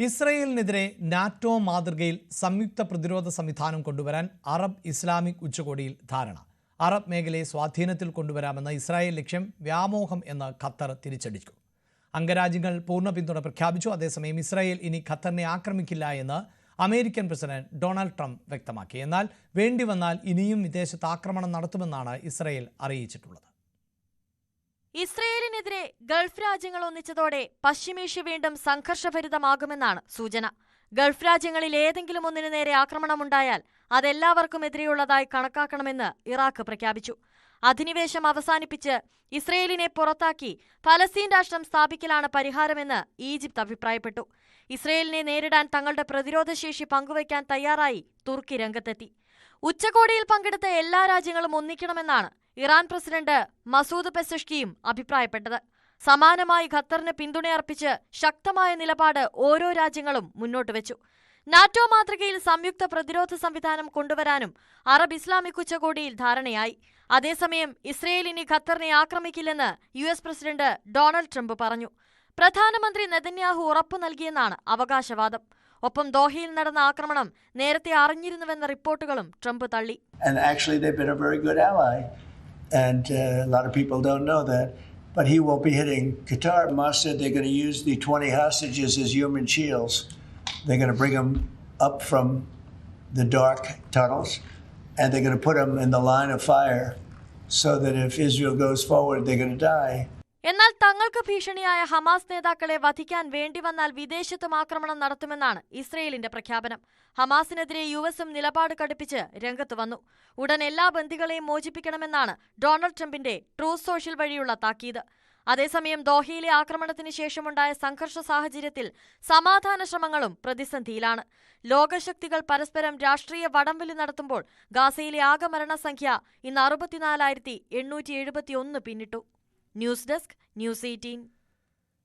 ഇസ്രയേലിനെതിരെ NATO മാതൃകയിൽ സംയുക്ത പ്രതിരോധ സംവിധാനം കൊണ്ടുവരാൻ അറബ് ഇസ്ലാമിക് ഉച്ചകോടിയിൽ ധാരണ. അറബ് മേഖലയെ സ്വാധീനത്തിൽ കൊണ്ടുവരാമെന്ന ഇസ്രായേൽ ലക്ഷ്യം വ്യാമോഹം എന്ന് ഖത്തർ തിരിച്ചടിച്ചു. അംഗരാജ്യങ്ങൾ പൂർണ പിന്തുണ പ്രഖ്യാപിച്ചു. അതേസമയം ഇസ്രായേൽ ഇനി ഖത്തറിനെ ആക്രമിക്കില്ല എന്ന് അമേരിക്കൻ പ്രസിഡന്റ് ഡൊണാൾഡ് ട്രംപ് വ്യക്തമാക്കി. എന്നാൽ വേണ്ടിവന്നാൽ ഇനിയും വിദേശത്ത് ആക്രമണം നടത്തുമെന്നാണ് ഇസ്രായേൽ അറിയിച്ചിട്ടുള്ളത്. ഇസ്രയേലിനെതിരെ ഗൾഫ് രാജ്യങ്ങൾ ഒന്നിച്ചതോടെ പശ്ചിമേഷ്യ വീണ്ടും സംഘർഷഭരിതമാകുമെന്നാണ് സൂചന. ഗൾഫ് രാജ്യങ്ങളിൽ ഏതെങ്കിലും ഒന്നിനു നേരെ ആക്രമണമുണ്ടായാൽ അതെല്ലാവർക്കും എതിരെയുള്ളതായി കണക്കാക്കണമെന്ന് ഇറാഖ് പ്രഖ്യാപിച്ചു. അധിനിവേശം അവസാനിപ്പിച്ച് ഇസ്രയേലിനെ പുറത്താക്കി ഫലസ്തീൻ രാഷ്ട്രം സ്ഥാപിക്കലാണ് പരിഹാരമെന്ന് ഈജിപ്ത് അഭിപ്രായപ്പെട്ടു. ഇസ്രയേലിനെ നേരിടാൻ തങ്ങളുടെ പ്രതിരോധശേഷി പങ്കുവയ്ക്കാൻ തയ്യാറായി തുർക്കി രംഗത്തെത്തി. ഉച്ചകോടിയിൽ പങ്കെടുത്ത എല്ലാ രാജ്യങ്ങളും ഒന്നിക്കണമെന്നാണ് ഇറാൻ പ്രസിഡന്റ് മസൂദ് പെസഷ്കിയും അഭിപ്രായപ്പെട്ടത്. സമാനമായി ഖത്തറിന് പിന്തുണയർപ്പിച്ച് ശക്തമായ നിലപാട് ഓരോ രാജ്യങ്ങളും മുന്നോട്ട് വെച്ചു. നാറ്റോ മാതൃകയിൽ സംയുക്ത പ്രതിരോധ സംവിധാനം കൊണ്ടുവരാനും അറബ് ഇസ്ലാമിക് ഉച്ചകോടിയിൽ ധാരണയായി. അതേസമയം ഇസ്രയേൽ ഇനി ഖത്തറിനെ ആക്രമിക്കില്ലെന്ന് U S president Donald Trump പറഞ്ഞു. പ്രധാനമന്ത്രി നെതന്യാഹു ഉറപ്പു നൽകിയെന്നാണ് അവകാശവാദം. ഒപ്പം ദോഹയിൽ നടന്ന ആക്രമണം നേരത്തെ അറിഞ്ഞിരുന്നുവെന്ന റിപ്പോർട്ടുകളും ട്രംപ് തള്ളി. And uh, a lot of people don't know that. But he won't be hitting Qatar. Hamas said they're going to use the 20 hostages as human shields. They're going to bring them up from the dark tunnels and they're going to put them in the line of fire so that if Israel goes forward, they're going to die. എന്നാൽ തങ്ങൾക്ക് ഭീഷണിയായ Hamas നേതാക്കളെ വധിക്കാൻ വേണ്ടി വന്നാൽ വിദേശത്തും ആക്രമണം നടത്തുമെന്നാണ് ഇസ്രയേലിന്റെ പ്രഖ്യാപനം. ഹമാസിനെതിരെ യു എസും നിലപാട് കടുപ്പിച്ച് രംഗത്ത് വന്നു. ഉടൻ എല്ലാ ബന്ദികളെയും മോചിപ്പിക്കണമെന്നാണ് ഡൊണാൾഡ് ട്രംപിന്റെ ട്രൂത്ത് സോഷ്യൽ വഴിയുള്ള താക്കീത്. അതേസമയം ദോഹയിലെ ആക്രമണത്തിന് ശേഷമുണ്ടായ സംഘർഷ സാഹചര്യത്തിൽ സമാധാന ശ്രമങ്ങളും പ്രതിസന്ധിയിലാണ്. ലോകശക്തികൾ പരസ്പരം രാഷ്ട്രീയ വടംവലി നടത്തുമ്പോൾ ഗാസയിലെ ആകെ മരണസംഖ്യ ഇന്ന് അറുപത്തിനാലായിരത്തി എണ്ണൂറ്റി എഴുപത്തിയൊന്ന് പിന്നിട്ടു. News desk news eighteen